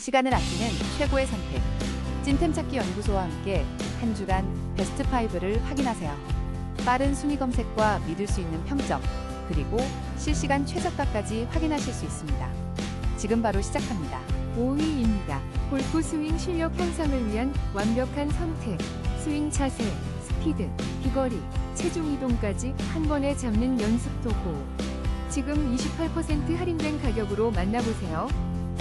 시간을 아끼는 최고의 선택. 찐템 찾기 연구소와 함께 한 주간 베스트 5를 확인하세요. 빠른 순위 검색과 믿을 수 있는 평점, 그리고 실시간 최저가까지 확인하실 수 있습니다. 지금 바로 시작합니다. 5위입니다. 골프 스윙 실력 향상을 위한 완벽한 선택. 스윙 자세, 스피드, 비거리, 체중 이동까지 한 번에 잡는 연습 도구. 지금 28% 할인된 가격으로 만나보세요.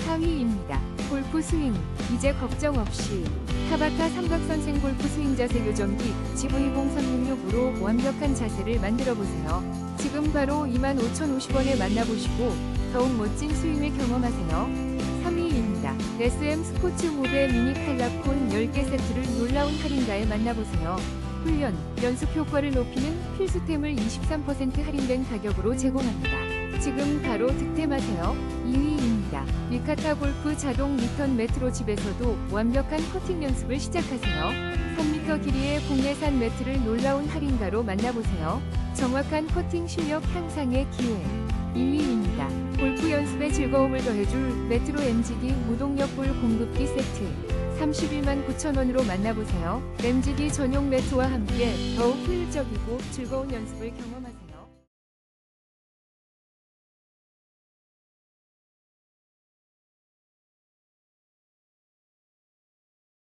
4위입니다. 골프 스윙, 이제 걱정 없이. 타바타 삼각선생 골프 스윙 자세 교정기 GV0366으로 완벽한 자세를 만들어 보세요. 지금 바로 25,050원에 만나보시고 더욱 멋진 스윙을 경험하세요. 3위입니다. SM 스포츠 모베 미니 칼라콘 10개 세트를 놀라운 할인가에 만나보세요. 훈련, 연습 효과를 높이는 필수템을 23% 할인된 가격으로 제공합니다. 지금 바로 득템하세요. 2위입니다. 미카타 골프 자동 리턴 매트로 집에서도 완벽한 퍼팅 연습을 시작하세요. 3m 길이의 국내산 매트를 놀라운 할인가로 만나보세요. 정확한 퍼팅 실력 향상의 기회. 2위입니다. 골프 연습에 즐거움을 더해줄 메트로 MGD 무동력 볼 공급기 세트. 31만 9천원으로 만나보세요. MGD 전용 매트와 함께 더욱 효율적이고 즐거운 연습을 경험하세요.